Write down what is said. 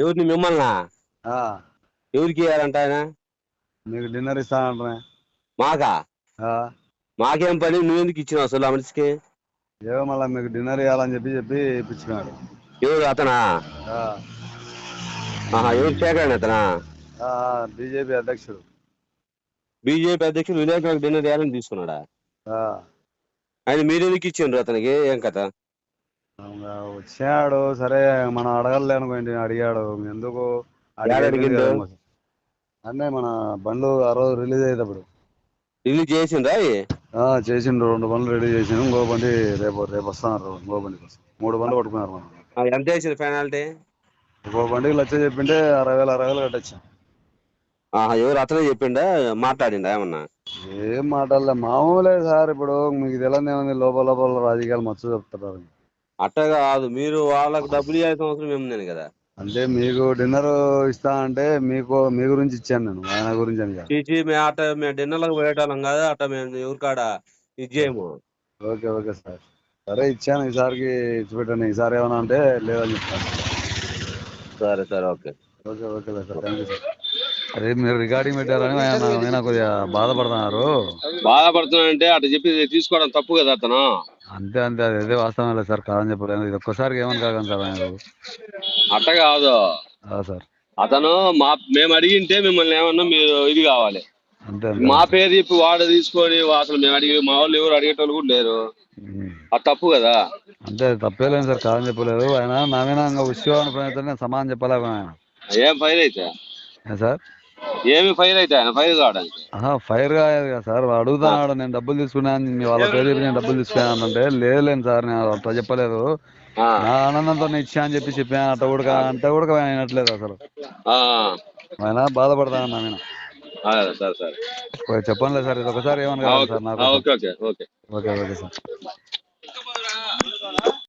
ఎవరిని మిమ్మల్నా? ఆ, ఎవరికి ఇవ్వాలంట ఆయన? మీకు డిన్నర్ ఇస్తానంటే మాకా? మాకేం పని? నువ్వెందుకు ఇచ్చినావు అసలు ఆ మనిషికి? ఏవో మళ్ళీ మీకు డిన్నర్ ఇవ్వాలని చెప్పి చెప్పి ఇప్పించినాడు ఎవరు అతనా? ఎవరు శేఖరన్ అతనా? ఆ, బీజేపీ అధ్యక్షుడు. బీజేపీ అధ్యక్షుడు వినాయకుడు డిన్నర్ చేయాలని తీసుకున్నాడా? ఆ, ఆయన మీరు ఎందుకు ఇచ్చిండ్రు అతనికి? ఏం కథ? వచ్చాడు. సరే మనం అడగలే అనుకోండి అడిగాడు. ఎందుకు? అంటే మన బండ్లు ఆ రోజు రిలీజ్ అయ్యేటప్పుడు. ఇల్లు చేసిండ్రా చేసిండు. రెండు బండ్లు రెడీ చేసిండు. ఇంకో బండి రేపు రేపు వస్తున్నారు. ఇంకో బండి కోసం. మూడు బండ్లు పట్టుకున్నారు మనం. ఎంత వేసింది పెనాల్టీ ఇంకో బండికి లచ్చ చెప్పింటే అరవై వేలు అరవై వేలు కట్టచ్చు. ఎవరు అతనే చెప్పిండా? మాట్లాడిండా ఏమన్నా? ఏం మాటలే మామూలే సార్. ఇప్పుడు మీకు తెలియదు ఏముంది? లోపల లోపల రాజకీయాలు మచ్చ చెప్తున్నారు అట్ట కాదు. మీరు వాళ్ళకి డబ్బులు ఇవ్వాల్సిన అవసరం ఏముందని కదా? అంటే మీకు డిన్నర్ ఇస్తా అంటే మీకు మీ గురించి ఇచ్చాను నేను. ఆయన గురించి అని కాదు. చీచి మేము అట్ట మేము డిన్నర్లకు పోయేటోళ్ళం కాదు అట్ట మేము ఎవరికాడ ఇది చేయము ఓకే ఓకే సార్. సరే ఇచ్చాను. ఈసారికి ఇచ్చిపెట్టాను ఈసారి ఏమన్నా అంటే లేదని చెప్తాను. సరే సరే okay. Okay okay sir. Thank you sir. అదే మీరు రికార్డింగ్ పెట్టారని ఆయన ఆయన కొద్దిగా బాధపడుతున్నారు. బాధపడుతున్నానంటే అట్ట చెప్పి తీసుకోవడం తప్పు కదా అతను. అంతే అంతే. అది అదే వాస్తవం లేదు సార్. కాదని చెప్పలేదు ఇది ఒక్కసారికి ఏమని కాగలను సార్ ఆయన అట్ట కాదు. సార్. అతను మా మేము అడిగింటే మిమ్మల్ని ఏమన్నా మీరు ఇది కావాలి. అంతే మా పేరు చెప్పి వాడు తీసుకొని అసలు మేము అడిగి మా వాళ్ళు ఎవరు అడిగేటోళ్ళు కూడా లేరు. అది తప్పు కదా. అంతే తప్పేలేదు సార్. కాదని చెప్పలేదు ఆయన నా మీద ఉత్సవాన్ని ప్రయత్నం సమానం చెప్పలేక ఆయన? ఏం ఫైర్ అయితే? సార్? ఏమి ఫైర్ అయితే ఆయన ఫైర్ కావడానికి? ఫైర్ కాదు కదా సార్. వాడు అడుగుతున్నాడు నేను డబ్బులు తీసుకున్నాను మీ వాళ్ళ పేరు నేను డబ్బులు తీసుకున్నాను అంటే లేదులేను సార్ నేను అట్లా చెప్పలేదు. నా ఆనందంతో నేను ఇచ్చా అని చెప్పి చెప్పాను అట్ట కూడా అంత కూడా వినట్లేదు అసలు. ఆయన బాధపడతాను నా మీద ఆ, సరే సరే. చెప్పండి సార్ ఇది ఒకసారి ఏమని ఆ, కావాలి సార్ నాకు okay okay. Okay okay sir.